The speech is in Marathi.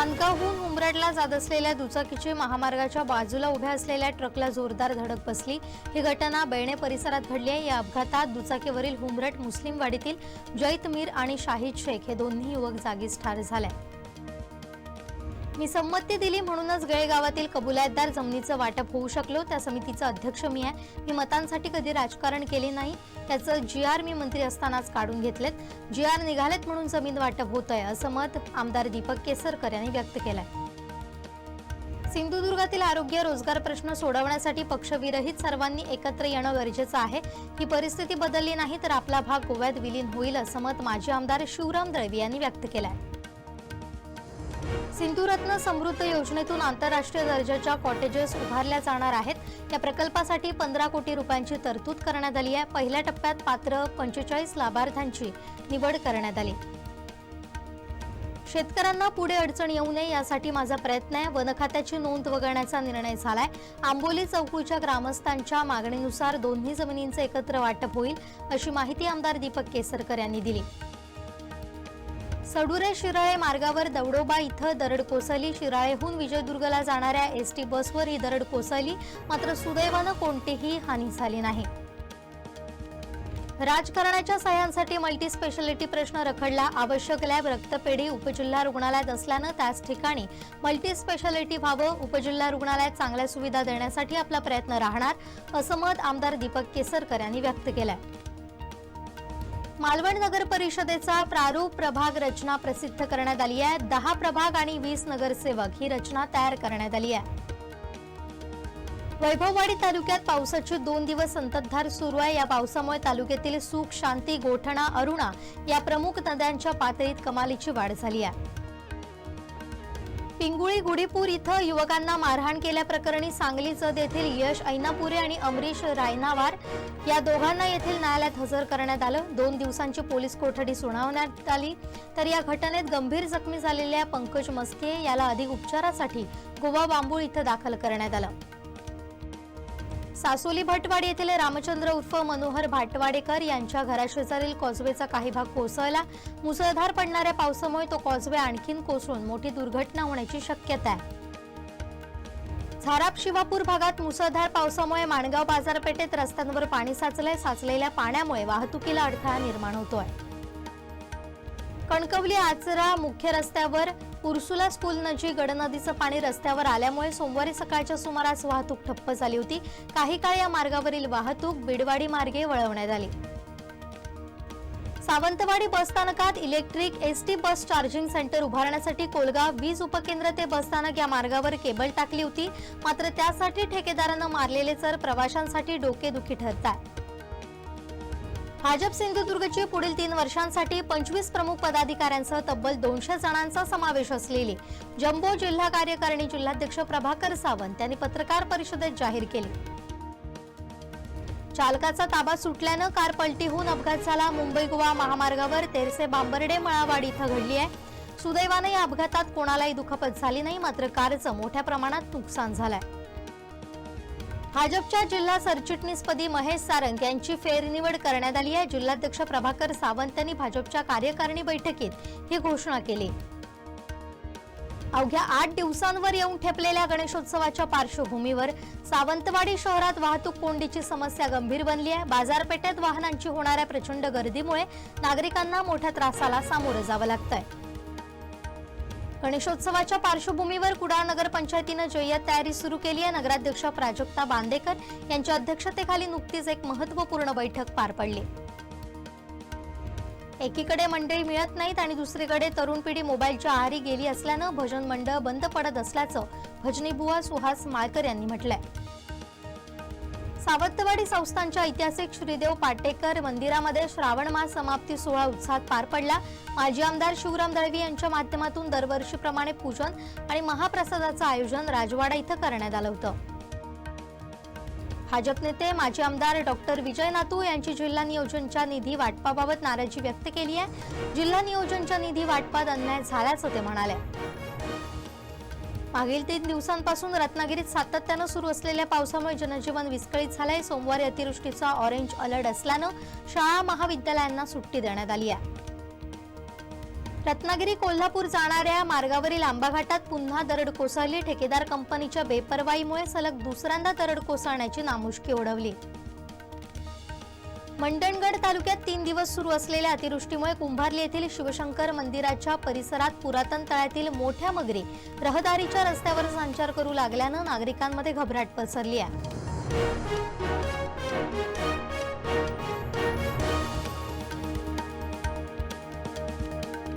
नांदगावहून उमरडला जात असलेल्या दुचाकीची महामार्गाच्या बाजूला उभ्या असलेल्या ट्रकला जोरदार धडक बसली. ही घटना बेणे परिसरात घडली आहे. या अपघातात दुचाकीवरील हुमरट मुस्लिम वाडीतील जैत मीर आणि शाहिद शेख हे दोन्ही युवक जागीच ठार झाले. मी संमती दिली म्हणूनच गळे गावातील जमिनीचं वाटप होऊ शकलो. त्या समितीचं अध्यक्ष मी आहे. मी मतांसाठी कधी राजकारण केले नाही. त्याचं जी आर मी मंत्री असतानाच काढून घेतलेत. जी आर निघालेत म्हणून जमीन वाटप होत आहे असं मत आमदार दीपक केसरकर यांनी व्यक्त केलंय. सिंधुदुर्गातील आरोग्य रोजगार प्रश्न सोडवण्यासाठी पक्षविरहित सर्वांनी एकत्र येणं गरजेचं आहे. ही परिस्थिती बदलली नाही तर आपला भाग गोव्यात विलीन होईल असं मत माजी आमदार शिवराम दळवी यांनी व्यक्त केलंय. सिंधुरत्न समृद्ध योजनेतून आंतरराष्ट्रीय दर्जाच्या कॉटेजेस उभारल्या जाणार आहेत. या प्रकल्पासाठी पंधरा कोटी रुपयांची तरतूद करण्यात आली आहे. पहिल्या टप्प्यात पात्र पंचेचाळीस लाभार्थ्यांची निवड करण्यात आली. शेतकऱ्यांना पुढे अडचण येऊ नये यासाठी माझा प्रयत्न आहे. वन खात्याची नोंद वगळण्याचा निर्णय झालाय. आंबोली चौकूच्या ग्रामस्थांच्या मागणीनुसार दोन्ही जमिनींचं एकत्र वाटप होईल अशी माहिती आमदार दीपक केसरकर यांनी दिली. सडुरे शिराळे मार्गावर दौडोबा इथं दरड कोसळली. शिराळेहून विजयदुर्गला जाणाऱ्या एस टी बसवर ही दरड कोसळली. मात्र सुदैवानं कोणतीही हानी झाली नाही. राजकारणाच्या सह्यांसाठी मल्टी स्पेशालिटी प्रश्न रखडला. आवश्यक लॅब रक्तपेढी उपजिल्हा रुग्णालयात असल्यानं त्याच ठिकाणी मल्टी स्पेशालिटी व्हावं उपजिल्हा रुग्णालयात चांगल्या सुविधा देण्यासाठी आपला प्रयत्न राहणार असं मत आमदार दीपक केसरकर यांनी व्यक्त केलंय. मालवण नगर परिषदेचा प्रारूप प्रभाग रचना प्रसिद्ध करण्यात आली आहे. दहा प्रभाग आणि वीस नगरसेवक ही रचना तयार करण्यात आली आहे. वैभववाडी तालुक्यात पावसाची दोन दिवस संततधार सुरू आहे. या पावसामुळे तालुक्यातील सुख शांती गोठणा अरुणा या प्रमुख नद्यांच्या पातळीत कमालीची वाढ झाली आहे. पिंगुळी गुडीपूर इथं युवकांना मारहाण केल्याप्रकरणी सांगली जत येथील यश ऐनापुरे आणि अमरीश रायनावार या दोघांना येथील न्यायालयात हजर करण्यात आलं. दोन दिवसांची पोलीस कोठडी सुनावण्यात आली. तर या घटनेत गंभीर जखमी झालेल्या पंकज मस्के याला अधिक उपचारासाठी गोवा बांबूळ इथं दाखल करण्यात आलं. सासोली भटवाडी येथील रामचंद्र उर्फ मनोहर भाटवाडेकर यांच्या घराशेजारील कॉजवेचा काही भाग कोसळला. मुसळधार पडणाऱ्या पावसामुळे तो कॉजवे आणखीन कोसळून मोठी दुर्घटना होण्याची शक्यता आहे. झाराप शिवापूर भागात मुसळधार पावसामुळे माणगाव बाजारपेठेत रस्त्यांवर पाणी साचलंय. साचलेल्या पाण्यामुळे वाहतुकीला अडथळा निर्माण होतोय. कणकवली आचरा मुख्य रस्त्यावर उर्सुला स्कूल नजीक गडनदीचं पाणी रस्त्यावर आल्यामुळे सोमवारी सकाळच्या सुमारास वाहतूक ठप्प झाली होती. काही काळ या मार्गावरील वाहतूक बिडवाडी मार्गे वळवण्यात आली. सावंतवाडी बसस्थानकात electric ST bus charging centre उभारण्यासाठी कोलगाव वीज उपकेंद्र ते बसस्थानक या मार्गावर केबल टाकली होती. मात्र त्यासाठी ठेकेदारानं मारलेले चर प्रवाशांसाठी डोकेदुखी ठरत आहे भाजप सिंधुदुर्गची पुढील तीन वर्षांसाठी पंचवीस प्रमुख पदाधिकाऱ्यांसह तब्बल दोनशे जणांचा समावेश असलेली जम्बो जिल्हा कार्यकारिणी जिल्हाध्यक्ष प्रभाकर सावंत यांनी पत्रकार परिषदेत जाहीर केली. चालकाचा ताबा सुटल्यानं कार पलटी होऊन अपघात झाला. मुंबई गोवा महामार्गावर तेरसे बांबर्डे मळावाडी इथं घडली आहे. सुदैवानं या अपघातात कोणालाही दुखापत झाली नाही मात्र कारचं मोठ्या प्रमाणात नुकसान झालंय. भाजपच्या जिल्हा सरचिटणीसपदी महेश सारंग यांची फेरनिवड करण्यात आली आहे. जिल्हाध्यक्ष प्रभाकर सावंत यांनी भाजपच्या कार्यकारिणी बैठकीत ही घोषणा केली. अवघ्या आठ दिवसांवर येऊन ठेपलेल्या गणेशोत्सवाच्या पार्श्वभूमीवर सावंतवाडी शहरात वाहतूक कोंडीची समस्या गंभीर बनली आहे. बाजारपेठेत वाहनांची होणाऱ्या प्रचंड गर्दीमुळे नागरिकांना मोठ्या त्रासाला सामोरं जावं लागतंय. गणेशोत्सवाच्या पार्श्वभूमीवर कुडाळ नगर पंचायतीनं जय्यत तयारी सुरू केली आहे. नगराध्यक्ष प्राजक्ता बांदेकर यांच्या अध्यक्षतेखाली नुकतीच एक महत्त्वपूर्ण बैठक पार पडली. एकीकडे मंडळी मिळत नाहीत आणि दुसरीकडे तरुण पिढी मोबाईलच्या आहारी गेली असल्यानं भजन मंडळ बंद पडत असल्याचं भजनी बुवा सुहास माळकर यांनी म्हटलंय. सावंतवाडी संस्थांच्या ऐतिहासिक श्रीदेव पाटेकर मंदिरामध्ये श्रावण मास समाप्ती सोहळा उत्साहात पार पडला. माजी आमदार शिवराम दळवी यांच्या माध्यमातून दरवर्षीप्रमाणे पूजन आणि महाप्रसादाचं आयोजन राजवाडा इथं करण्यात आलं होतं. भाजप नेते माजी आमदार डॉक्टर विजय नातू यांची जिल्हा नियोजनच्या निधी वाटपाबाबत नाराजी व्यक्त केली आहे. जिल्हा नियोजनच्या निधी वाटपात अन्याय झाल्याचं ते म्हणाले. मागील तीन दिवसांपासून रत्नागिरीत सातत्यानं सुरू असलेल्या पावसामुळे जनजीवन विस्कळीत झालंय. सोमवारी अतिवृष्टीचा ऑरेंज अलर्ट असल्यानं शाळा महाविद्यालयांना सुट्टी देण्यात आली आहे. रत्नागिरी कोल्हापूर जाणाऱ्या मार्गावरील आंबा घाटात पुन्हा दरड कोसळली. ठेकेदार कंपनीच्या बेपरवाईमुळे सलग दुसऱ्यांदा दरड कोसळण्याची नामुष्की ओढवली. मंडणगड तालुक्यात तीन दिवस सुरू असलेल्या अतिवृष्टीमुळे कुंभारली येथील शिवशंकर मंदिराच्या परिसरात पुरातन तळ्यातील मोठ्या मगरी रहदारीच्या रस्त्यावर संचार करू लागल्यानं नागरिकांमध्ये घबराट पसरली आहे.